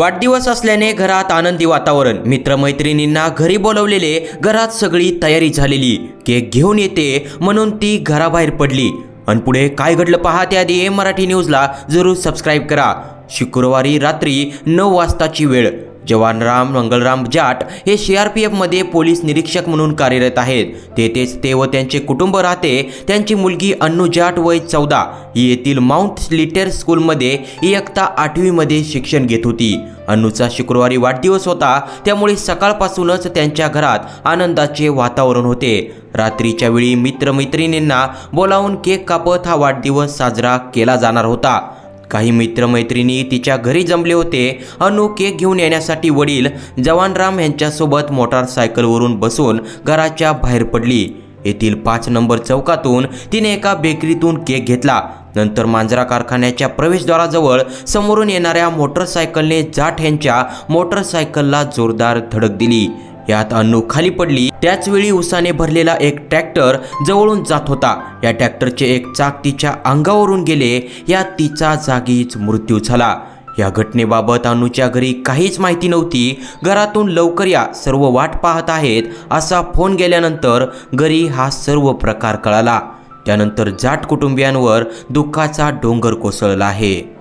वाढदिवस असल्याने घरात आनंदी वातावरण मित्रमैत्रिणींना घरी बोलवलेले घरात सगळी तयारी झालेली. केक घेऊन येते म्हणून ती घराबाहेर पडली. आणि पुढे काय घडलं पहा त्याआधी मराठी न्यूजला जरूर सबस्क्राईब करा. शुक्रवारी रात्री नऊ वाजताची वेळ. जवानराम मंगलराम जाट हे सी आर पी एफमध्ये पोलीस निरीक्षक म्हणून कार्यरत आहेत. तेथेच ते व त्यांचे कुटुंब राहते. त्यांची मुलगी अन्नू जाट वय चौदा. ही येथील माउंट लिटर स्कूलमध्ये इयत्ता आठवीमध्ये शिक्षण घेत होती. अन्नूचा शुक्रवारी वाढदिवस होता. त्यामुळे सकाळपासूनच त्यांच्या घरात आनंदाचे वातावरण होते. रात्रीच्या वेळी मित्रमैत्रिणींना बोलावून केक कापत हा वाढदिवस साजरा केला जाणार होता. काही मित्रमैत्रिणी तिच्या घरी जमले होते. अनु केक घेऊन येण्यासाठी वडील जवानराम यांच्यासोबत मोटारसायकलवरून बसून घराच्या बाहेर पडली. येथील पाच नंबर चौकातून तिने एका बेकरीतून केक घेतला. नंतर मांजरा कारखान्याच्या प्रवेशद्वाराजवळ समोरून येणाऱ्या मोटरसायकलने जाट यांच्या मोटरसायकलला जोरदार धडक दिली. यात अन्नू खाली पडली. त्याचवेळी उसाने भरलेला एक ट्रॅक्टर जवळून जात होता. या ट्रॅक्टरचे एक चाक तिच्या अंगावरून गेले. यात तिचा जागीच मृत्यू झाला. या घटनेबाबत अनुच्या घरी काहीच माहिती नव्हती. घरातून लवकर या सर्व वाट पाहत आहेत असा फोन गेल्यानंतर घरी हा सर्व प्रकार कळाला. त्यानंतर जाट कुटुंबियांवर दुःखाचा डोंगर कोसळला आहे.